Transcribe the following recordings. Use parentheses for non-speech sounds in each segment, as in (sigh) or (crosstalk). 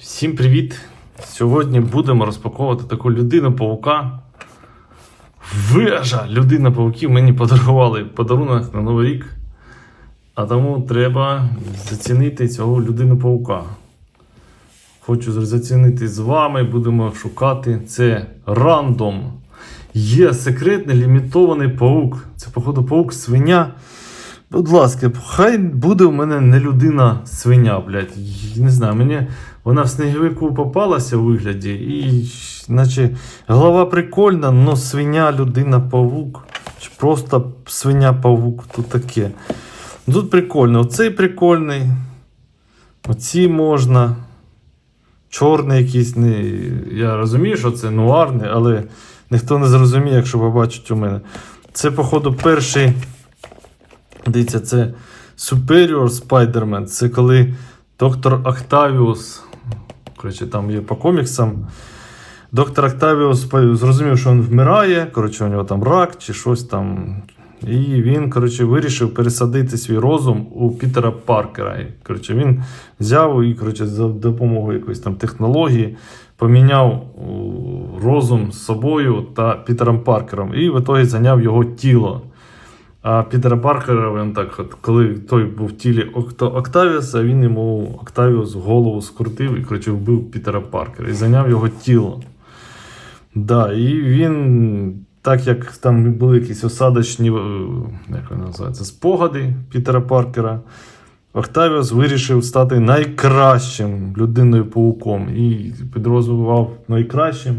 Всім привіт! Сьогодні будемо розпаковувати таку людину павука. Вежа! Людина павуків мені подарували подарунок на Новий рік. А тому треба зацінити цього людину павука. Хочу зацінити з вами, будемо шукати. Це рандом. Є секретний лімітований паук. Це, походу, паук свиня. Будь ласка, хай буде у мене не людина свиня, блядь. Не знаю, мені вона в сніговику попалася у вигляді, і наче голова прикольна, але свиня, людина, павук. Чи просто свиня павук, тут таке. Тут прикольно. Оцей прикольний. Оці можна. Чорний якийсь. Не... Я розумію, що це нуарний, але ніхто не зрозуміє, якщо побачить у мене. Це, походу, перший. Дивіться, це Superior Spider-Man. Це коли доктор Октавіус. Коротше, там є по коміксам. Доктор Октавіус зрозумів, що він вмирає. Коротше, у нього там рак чи щось там. І він, коротше, вирішив пересадити свій розум у Пітера Паркера. Коротше, він взяв і, коротше, за допомогою якоїсь там технології поміняв розум з собою та Пітером Паркером. І в ітогі зайняв його тіло. А Пітера Паркера, він так, от, коли той був в тілі Окта- Октавіуса, він йому Октавіус голову скрутив і коротше, вбив Пітера Паркера і зайняв його тіло. Да, і він, так як там були якісь осадочні, е, як вони називаються, спогади Пітера Паркера, Октавіус вирішив стати найкращим людиною пауком і підрозвивав найкращим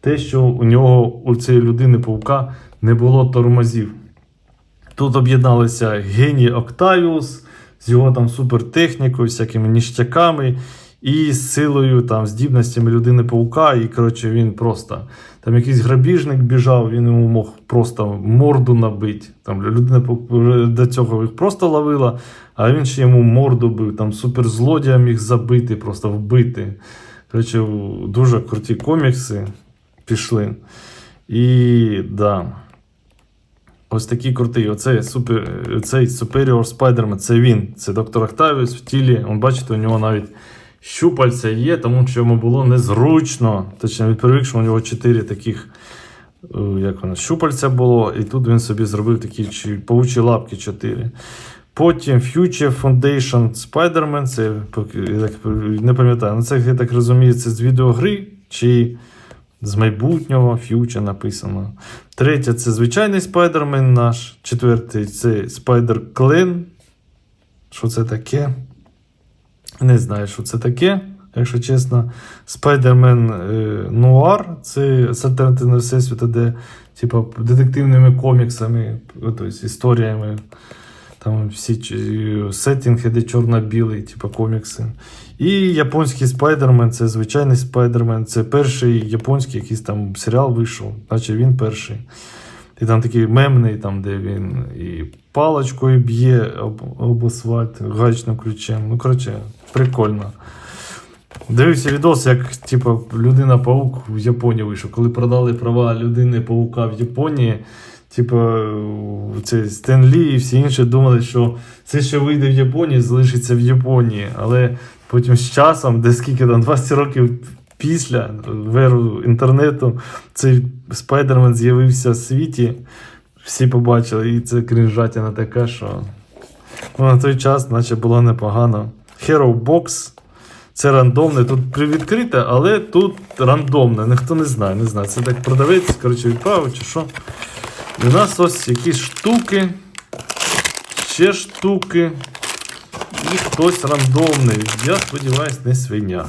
те, що у нього, у цієї людини паука, не було тормозів. Тут об'єдналися геній Октавіус з його там супертехнікою, всякими ніштяками і з силою, там, здібностями людини паука. І коротше, він просто там якийсь грабіжник біжав, він йому мог просто морду набити. Там людина до цього їх просто ловила, а він ще йому морду бив, там суперзлодія міг забити, просто вбити. Коротше, дуже круті комікси пішли. І да. Ось такий крутий. Оцей, супер, цей Superior Spider-Man, це він. Це доктор Октавіус в тілі. Он, бачите, у нього навіть щупальця є, тому що йому було незручно. Він привик, що у нього чотири таких е, як воно, щупальця було, і тут він собі зробив такі чи- павучі лапки чотири. Потім Future Foundation Spider-Man, це я так не пам'ятаю, ну це, я так розумію, це з відеогри чи з майбутнього Future написано. Третє це звичайний спайдермен наш. Четвертий це Спайдер Клен. Що це таке? Не знаю, що це таке, якщо чесно. Спайдермен е, Нуар це з альтернативного всесвіту, де типу, детективними коміксами, тобто, історіями. Там всі ч- сеттинги, де чорно-білий, типу комікси. І японський спайдермен це звичайний спайдермен. Це перший японський якийсь там серіал вийшов, наче він перший. І там такий мемний, там, де він і паличкою б'є об, об асфальт гаечним ключем. Ну, коротше, прикольно. Дивився відос, як типу, людина-паук в Японії вийшов. Коли продали права людини-паука в Японії, типу, цей Стен Лі і всі інші думали, що це, що вийде в Японії, залишиться в Японії. Але потім з часом, де скільки там 20 років після веру інтернету, цей спайдермен з'явився в світі. Всі побачили, і це крінжатіна така, що ну, на той час, наче було непогано. Hero Box. Це рандомне, тут привідкрите, але тут рандомне, ніхто не знає, не знаю. Це так продавець, коротше, відправив чи що. І у нас ось якісь штуки, ще штуки. І хтось рандомний. Я сподіваюся, не свиня.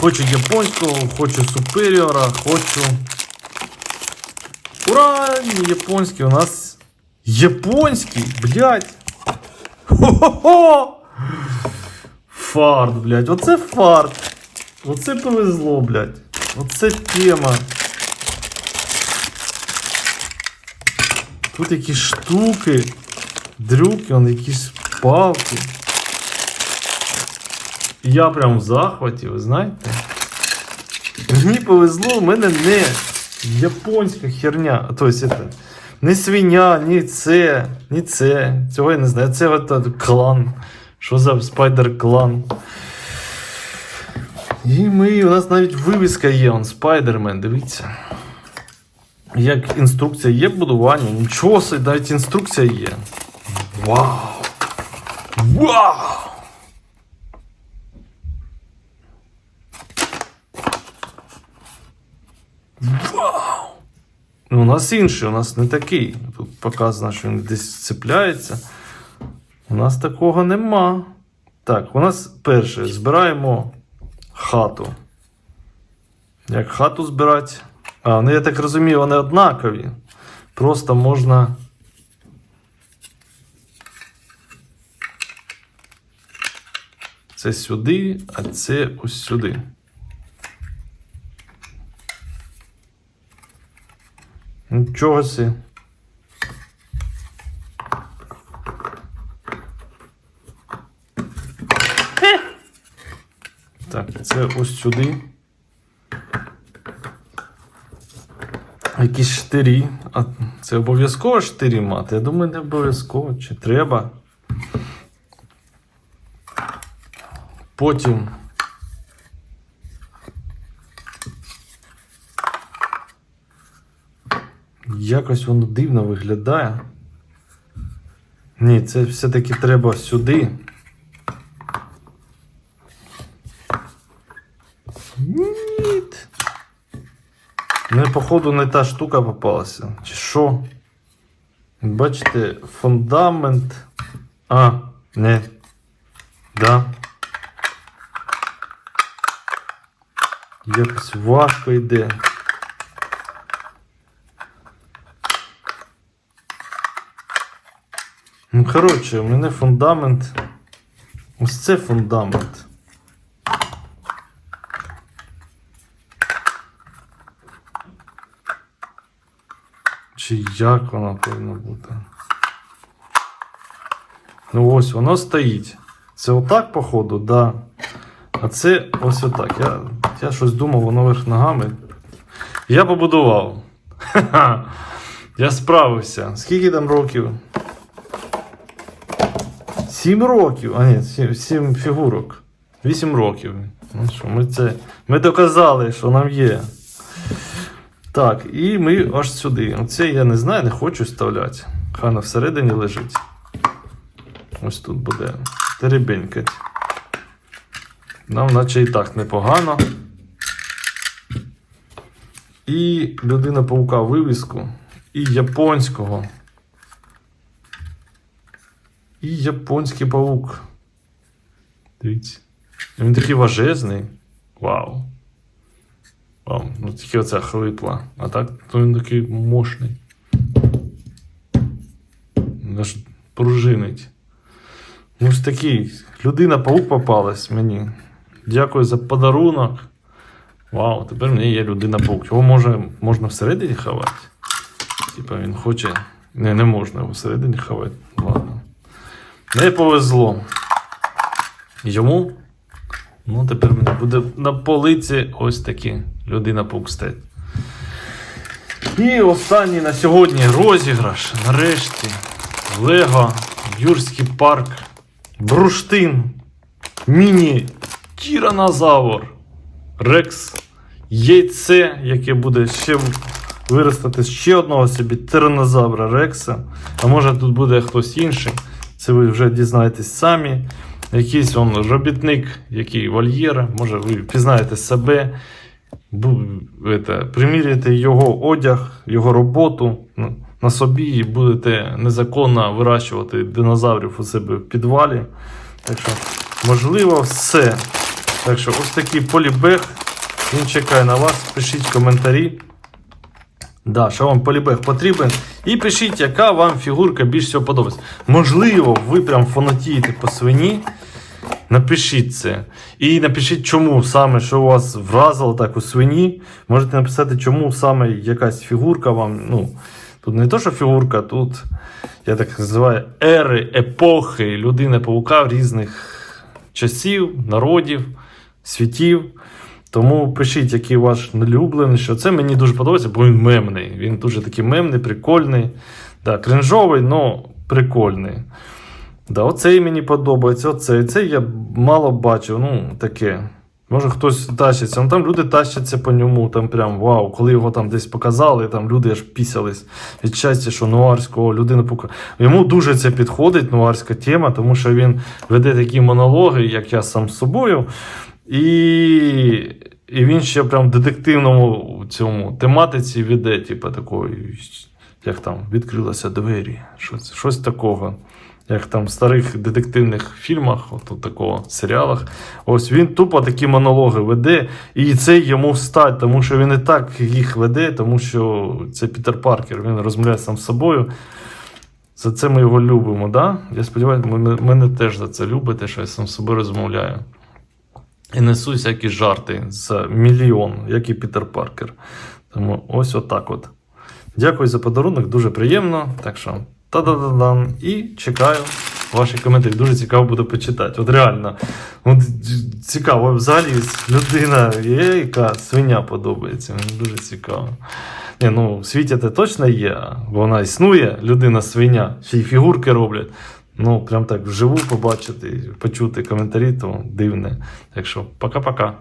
Хочу японського, хочу суперіора, хочу. Ура! Японський у нас. Японський, блядь! Хо-хо-хо! Фарт, блядь, оце фарт. Оце повезло, блядь. Оце тема. Тут якісь штуки, дрюки, он якісь палки. Я прям в захваті, ви знаєте. Мені повезло, в мене не японська херня. Тобто, это, не свиня, ні це, ні це. Цього я не знаю. Це от, клан. Що за спайдер клан? І ми, у нас навіть вивіска є, он Спайдермен, дивіться. Як інструкція є в будуванні, нічого навіть інструкція є. Вау! Вау! Вау! Ну, у нас інший, у нас не такий. Тут показано, що він десь цепляється. У нас такого нема. Так, у нас перше збираємо хату. Як хату збирати? А, ну я так розумію, вони однакові. Просто можна. Це сюди, а це ось сюди. Нічого сі. Так, це ось сюди. Якісь штирі. А це обов'язково штирі мати? Я думаю, не обов'язково. Чи треба. Потім. Якось воно дивно виглядає. Ні, це все-таки треба сюди. Ні. Не, походу, не та штука попалася. Чи що? Бачите, фундамент. А, не. Да. Якось важко йде. Ну, коротше, у мене фундамент. Ось це фундамент. Чи як воно повинно бути? Ну ось воно стоїть. Це отак, походу, да. А це ось отак. Я, я щось думав, воно верх ногами. Я побудував. (laughs) Я справився. Скільки там років? Сім років. А ні, сім, сім фігурок. Вісім років. Ну що, ми це. Ми доказали, що нам є. Так, і ми аж сюди. Оце я не знаю, не хочу вставляти. Хай воно всередині лежить. Ось тут буде теребенькать. Нам наче і так непогано. І людина паука вивіску. І японського. І японський паук. Дивіться. Він такий важезний. Вау. Вау, ну тільки оця хлипла. А так, то він такий мощний. Аж пружинить. Ну, ось такий. Людина-паук попалась мені. Дякую за подарунок. Вау, тепер в мене є людина-паук. Його може, можна всередині ховати. Типа він хоче. Не, не можна його всередині ховати. Ладно. Не повезло. Йому. Ну, тепер в буде на полиці ось такі людина паук стоять. І останній на сьогодні розіграш. Нарешті. Лего, Юрський парк, Бруштин, Міні, Тіранозавр, Рекс, яйце, яке буде ще виростати ще одного собі тиранозавра Рекса. А може тут буде хтось інший. Це ви вже дізнаєтесь самі. Якийсь он робітник, який вольєр, може ви пізнаєте себе, приміряєте його одяг, його роботу на собі і будете незаконно вирощувати динозаврів у себе в підвалі. Так що, можливо, все. Так що, ось такий полібег. Він чекає на вас. Пишіть коментарі. Да, що вам полібег потрібен. І пишіть, яка вам фігурка більш всього подобається. Можливо, ви прям фанатієте по свині. Напишіть це. І напишіть, чому саме, що у вас вразило так у свині. Можете написати, чому саме якась фігурка вам. Ну, тут не то, що фігурка, тут, я так називаю, ери, епохи людини паука різних часів, народів, світів. Тому пишіть, який ваш улюблений, що це мені дуже подобається, бо він мемний. Він дуже такий мемний, прикольний. Да, кринжовий, але прикольний. Да, оцей мені подобається, оцей. Цей я мало бачив, ну, таке. Може хтось тащиться. Ну там люди тащаться по ньому, там прям вау, коли його там десь показали, там люди аж пісялись від щастя, що нуарського людина пока. Йому дуже це підходить, нуарська тема, тому що він веде такі монологи, як я сам з собою. І, і він ще прям в детективному цьому тематиці веде, типу, такої, як там відкрилися двері, щось, щось такого. Як там в старих детективних фільмах, от у такого серіалах. Ось він тупо такі монологи веде, і це йому встать, тому що він і так їх веде, тому що це Пітер Паркер, він розмовляє сам з собою. За це ми його любимо, да? Я сподіваюся, мене теж за це любите, що я сам з собою розмовляю. І несу всякі жарти за мільйон, як і Пітер Паркер. Тому ось отак от. Дякую за подарунок, дуже приємно. Так що та-да-да-дам. І чекаю ваші коментарі. Дуже цікаво буде почитати. От реально, от, цікаво, взагалі людина є, яка свиня подобається. Мені дуже цікаво. Ні, ну, в світі це точно є, бо вона існує, людина свиня, й фігурки роблять. Ну, прям так вживу побачити, почути коментарі, то дивне. Так що, пока-пока.